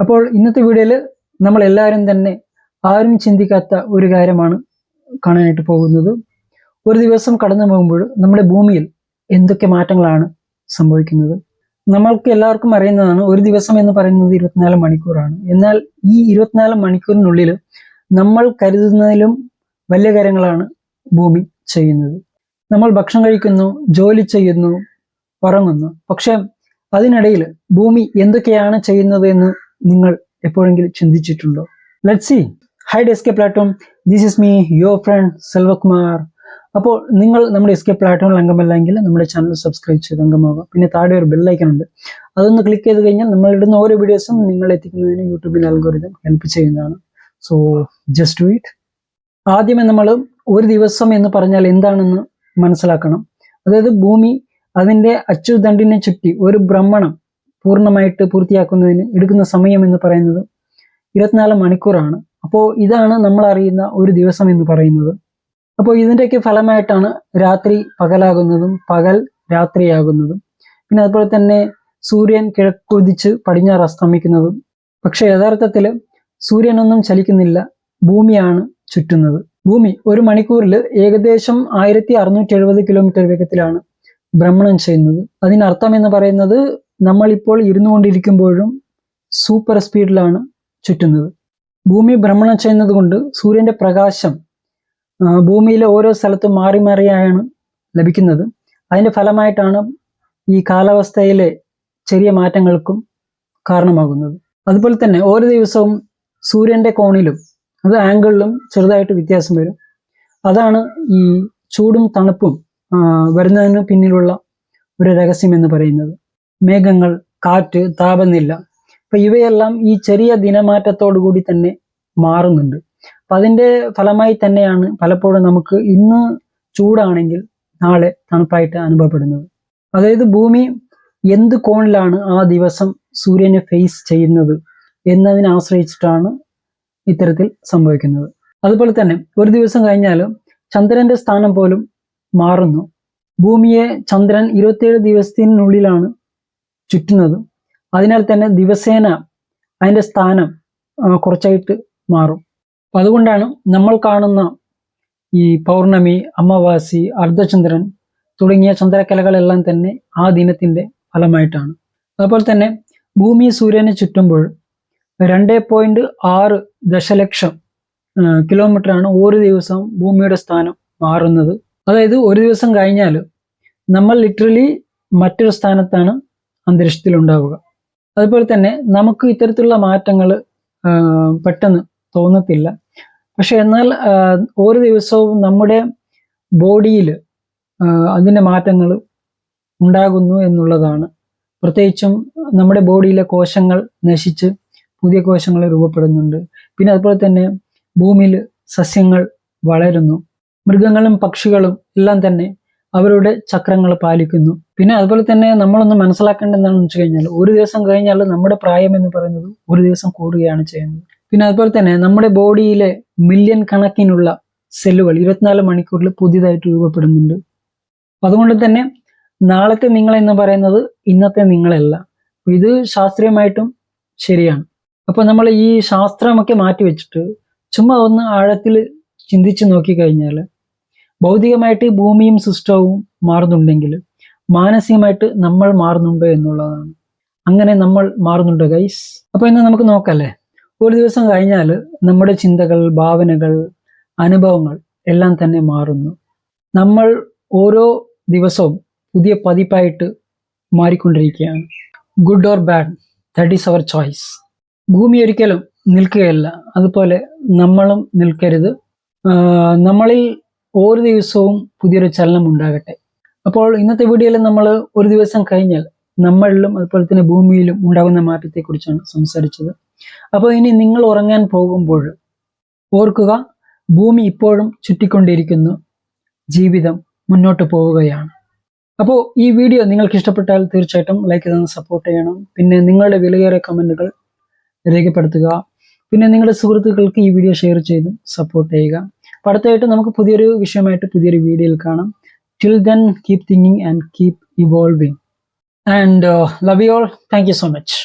അപ്പോൾ ഇന്നത്തെ വീഡിയോയിൽ നമ്മൾ എല്ലാവരും തന്നെ ആരും ചിന്തിക്കാത്ത ഒരു കാര്യമാണ് കാണാനായിട്ട് പോകുന്നത്. ഒരു ദിവസം കടന്നു പോകുമ്പോൾ നമ്മുടെ ഭൂമിയിൽ എന്തൊക്കെ മാറ്റങ്ങളാണ് സംഭവിക്കുന്നത്? നമ്മൾക്ക് എല്ലാവർക്കും അറിയുന്നതാണ് ഒരു ദിവസം എന്ന് പറയുന്നത് ഇരുപത്തിനാല് മണിക്കൂറാണ്. എന്നാൽ ഈ ഇരുപത്തിനാല് മണിക്കൂറിനുള്ളിൽ നമ്മൾ കരുതുന്നതിലും വലിയ കാര്യങ്ങളാണ് ഭൂമി ചെയ്യുന്നത്. നമ്മൾ ഭക്ഷണം കഴിക്കുന്നു ജോലി ചെയ്യുന്നു ഉറങ്ങുന്നു. പക്ഷേ അതിനിടയിൽ ഭൂമി എന്തൊക്കെയാണ് ചെയ്യുന്നത് എന്ന് നിങ്ങൾ എപ്പോഴെങ്കിലും ചിന്തിച്ചിട്ടുണ്ടോ? Let see hi desk platform this is me your friend Selvakumar അപ്പോൾ നിങ്ങൾ നമ്മുടെ എസ്കെ പ്ലാറ്റ്ഫോമിൽ അംഗമല്ലെങ്കിൽ നമ്മുടെ ചാനൽ സബ്സ്ക്രൈബ് ചെയ്ത് അംഗമാകാം പിന്നെ താഴെ ഒരു ബെല്ലൈക്കൺ ഉണ്ട്. അതൊന്ന് ക്ലിക്ക് ചെയ്ത് കഴിഞ്ഞാൽ നമ്മൾ ഇടുന്ന ഓരോ വീഡിയോസും നിങ്ങൾ എത്തിക്കുന്നതിന് യൂട്യൂബിൽ അൽഗോരിതം ഹെൽപ്പ് ചെയ്യുന്നതാണ്. സോ ജസ്റ്റ് ഡു ഇറ്റ് ആദ്യമേ നമ്മൾ ഒരു ദിവസം എന്ന് പറഞ്ഞാൽ എന്താണെന്ന് മനസ്സിലാക്കണം. അതായത് ഭൂമി അതിന്റെ അച്ചുതണ്ടിനെ ചുറ്റി ഒരു ഭ്രമണം പൂർണമായിട്ട് പൂർത്തിയാക്കുന്നതിന് എടുക്കുന്ന സമയം എന്ന് പറയുന്നത് ഇരുപത്തിനാല് മണിക്കൂറാണ്. അപ്പോൾ ഇതാണ് നമ്മൾ അറിയുന്ന ഒരു ദിവസം എന്ന് പറയുന്നത്. അപ്പോൾ ഇതിന്റെയൊക്കെ ഫലമായിട്ടാണ് രാത്രി പകലാകുന്നതും പകൽ രാത്രിയാകുന്നതും. പിന്നെ അതുപോലെ തന്നെ സൂര്യൻ കിഴക്കുതിച്ച് പടിഞ്ഞാറ് അസ്തമിക്കുന്നതും. പക്ഷെ യഥാർത്ഥത്തിൽ സൂര്യനൊന്നും ചലിക്കുന്നില്ല. ഭൂമിയാണ് ചുറ്റുന്നത്. ഭൂമി ഒരു മണിക്കൂറിൽ ഏകദേശം ആയിരത്തി അറുന്നൂറ്റി എഴുപത് കിലോമീറ്റർ വേഗത്തിലാണ് ഭ്രമണം ചെയ്യുന്നത്. അതിനർത്ഥം എന്ന് പറയുന്നത് നമ്മളിപ്പോൾ ഇരുന്നു കൊണ്ടിരിക്കുമ്പോഴും സൂപ്പർ സ്പീഡിലാണ് ചുറ്റുന്നത്. ഭൂമി ഭ്രമണം ചെയ്യുന്നത് കൊണ്ട് സൂര്യന്റെ പ്രകാശം ഭൂമിയിലെ ഓരോ സ്ഥലത്തും മാറി മാറിയാണ് ലഭിക്കുന്നത്. അതിന്റെ ഫലമായിട്ടാണ് ഈ കാലാവസ്ഥയിലെ ചെറിയ മാറ്റങ്ങൾക്കും കാരണമാകുന്നത്. അതുപോലെ തന്നെ ഓരോ ദിവസവും സൂര്യന്റെ കോണിലും അത് ആംഗിളിലും ചെറുതായിട്ട് വ്യത്യാസം വരും. അതാണ് ഈ ചൂടും തണുപ്പും വരുന്നതിന് പിന്നിലുള്ള ഒരു രഹസ്യം എന്ന് പറയുന്നത്. മേഘങ്ങൾ കാറ്റ് താപനില. അപ്പൊ ഇവയെല്ലാം ഈ ചെറിയ കൂടി തന്നെ മാറുന്നുണ്ട്. അപ്പൊ അതിന്റെ ഫലമായി തന്നെയാണ് പലപ്പോഴും നമുക്ക് ഇന്ന് ചൂടാണെങ്കിൽ നാളെ തണുപ്പായിട്ട് അനുഭവപ്പെടുന്നത്. അതായത് ഭൂമി എന്ത് കോണിലാണ് ആ ദിവസം സൂര്യനെ ഫേസ് ചെയ്യുന്നത് എന്നതിനെ ആശ്രയിച്ചിട്ടാണ് ഇത്തരത്തിൽ സംഭവിക്കുന്നത്. അതുപോലെ തന്നെ ഒരു ദിവസം കഴിഞ്ഞാലും ചന്ദ്രന്റെ സ്ഥാനം പോലും മാറുന്നു. ഭൂമിയെ ചന്ദ്രൻ ഇരുപത്തിയേഴ് ദിവസത്തിനുള്ളിലാണ് ചുറ്റുന്നത്. അതിനാൽ തന്നെ ദിവസേന അതിന്റെ സ്ഥാനം കുറച്ചായിട്ട് മാറും. അതുകൊണ്ടാണ് നമ്മൾ കാണുന്ന ഈ പൗർണമി അമാവാസി അർദ്ധചന്ദ്രൻ തുടങ്ങിയ ചന്ദ്രക്കലകളെല്ലാം തന്നെ ആ ദിനത്തിന്റെ ഫലമായിട്ടാണ്. അതുപോലെ തന്നെ ഭൂമി സൂര്യനെ ചുറ്റുമ്പോൾ രണ്ട് പോയിന്റ് ആറ് ദശലക്ഷം കിലോമീറ്റർ ആണ് ഓരോ ദിവസവും ഭൂമിയുടെ സ്ഥാനം മാറുന്നത്. അതായത് ഒരു ദിവസം കഴിഞ്ഞാൽ നമ്മൾ ലിറ്ററലി മറ്റൊരു സ്ഥാനത്താണ് അന്തരീക്ഷത്തിൽ ഉണ്ടാവുക അതുപോലെ തന്നെ നമുക്ക് ഇത്തരത്തിലുള്ള മാറ്റങ്ങൾ പെട്ടെന്ന് തോന്നത്തില്ല. പക്ഷെ എന്നാൽ ഓരോ ദിവസവും നമ്മുടെ ബോഡിയിൽ അതിന്റെ മാറ്റങ്ങൾ ഉണ്ടാകുന്നു എന്നുള്ളതാണ്. പ്രത്യേകിച്ചും നമ്മുടെ ബോഡിയിലെ കോശങ്ങൾ നശിച്ച് പുതിയ കോശങ്ങൾ രൂപപ്പെടുന്നുണ്ട്. പിന്നെ അതുപോലെ തന്നെ ഭൂമിയിൽ സസ്യങ്ങൾ വളരുന്നു. മൃഗങ്ങളും പക്ഷികളും എല്ലാം തന്നെ അവരുടെ ചക്രങ്ങൾ പാലിക്കുന്നു. പിന്നെ അതുപോലെ തന്നെ നമ്മളൊന്ന് മനസ്സിലാക്കേണ്ട എന്താണെന്ന് വെച്ച് കഴിഞ്ഞാൽ ഒരു ദിവസം കഴിഞ്ഞാൽ നമ്മുടെ പ്രായം എന്ന് പറയുന്നത് ഒരു ദിവസം കൂടുകയാണ് ചെയ്യുന്നത്. പിന്നെ അതുപോലെ തന്നെ നമ്മുടെ ബോഡിയിലെ മില്യൺ കണക്കിനുള്ള സെല്ലുകൾ ഇരുപത്തിനാല് മണിക്കൂറിൽ പുതിയതായിട്ട് രൂപപ്പെടുന്നുണ്ട്. അതുകൊണ്ട് തന്നെ നാളത്തെ നിങ്ങൾ എന്ന് പറയുന്നത് ഇന്നത്തെ നിങ്ങളല്ല. ഇത് ശാസ്ത്രീയമായിട്ടും ശരിയാണ്. അപ്പൊ നമ്മൾ ഈ ശാസ്ത്രമൊക്കെ മാറ്റി വെച്ചിട്ട് ചുമ്മാ ഒന്ന് ആഴത്തിൽ ചിന്തിച്ചു നോക്കിക്കഴിഞ്ഞാൽ ഭൗതികമായിട്ട് ഈ ഭൂമിയും സിസ്റ്റവും മാറുന്നുണ്ടെങ്കിൽ മാനസികമായിട്ട് നമ്മൾ മാറുന്നുണ്ടോ എന്നുള്ളതാണ്. അങ്ങനെ നമ്മൾ മാറുന്നുണ്ടോ ഗൈസ് അപ്പോൾ ഇന്ന് നമുക്ക് നോക്കല്ലേ? ഒരു ദിവസം കഴിഞ്ഞാൽ നമ്മുടെ ചിന്തകൾ ഭാവനകൾ അനുഭവങ്ങൾ എല്ലാം തന്നെ മാറുന്നു. നമ്മൾ ഓരോ ദിവസവും പുതിയ പതിപ്പായിട്ട് മാറിക്കൊണ്ടിരിക്കുകയാണ്. Good or bad that is our choice ഭൂമി ഒരിക്കലും നിൽക്കുകയല്ല. അതുപോലെ നമ്മളും നിൽക്കരുത്. നമ്മളിൽ ഓരോ ദിവസവും പുതിയൊരു ചലനം ഉണ്ടാകട്ടെ. അപ്പോൾ ഇന്നത്തെ വീഡിയോയിൽ നമ്മൾ ഒരു ദിവസം കഴിഞ്ഞാൽ നമ്മളിലും അതുപോലെ തന്നെ ഭൂമിയിലും ഉണ്ടാകുന്ന മാറ്റത്തെക്കുറിച്ചാണ് സംസാരിച്ചത്. അപ്പോൾ ഇനി നിങ്ങൾ ഉറങ്ങാൻ പോകുമ്പോൾ ഓർക്കുക ഭൂമി ഇപ്പോഴും ചുറ്റിക്കൊണ്ടിരിക്കുന്നു. ജീവിതം മുന്നോട്ട് പോവുകയാണ്. അപ്പോൾ ഈ വീഡിയോ നിങ്ങൾക്ക് ഇഷ്ടപ്പെട്ടാൽ തീർച്ചയായിട്ടും ലൈക്ക് ചെയ്ത് സപ്പോർട്ട് ചെയ്യണം. പിന്നെ നിങ്ങളുടെ വിലയേറിയ കമന്റുകൾ രേഖപ്പെടുത്തുക. പിന്നെ നിങ്ങളുടെ സുഹൃത്തുക്കൾക്ക് ഈ വീഡിയോ ഷെയർ ചെയ്തും സപ്പോർട്ട് ചെയ്യുക. അപ്പോൾ അടുത്തായിട്ട് നമുക്ക് പുതിയൊരു വിഷയമായിട്ട് പുതിയൊരു വീഡിയോയിൽ കാണാം. Till then keep thinking and keep evolving and love you all thank you so much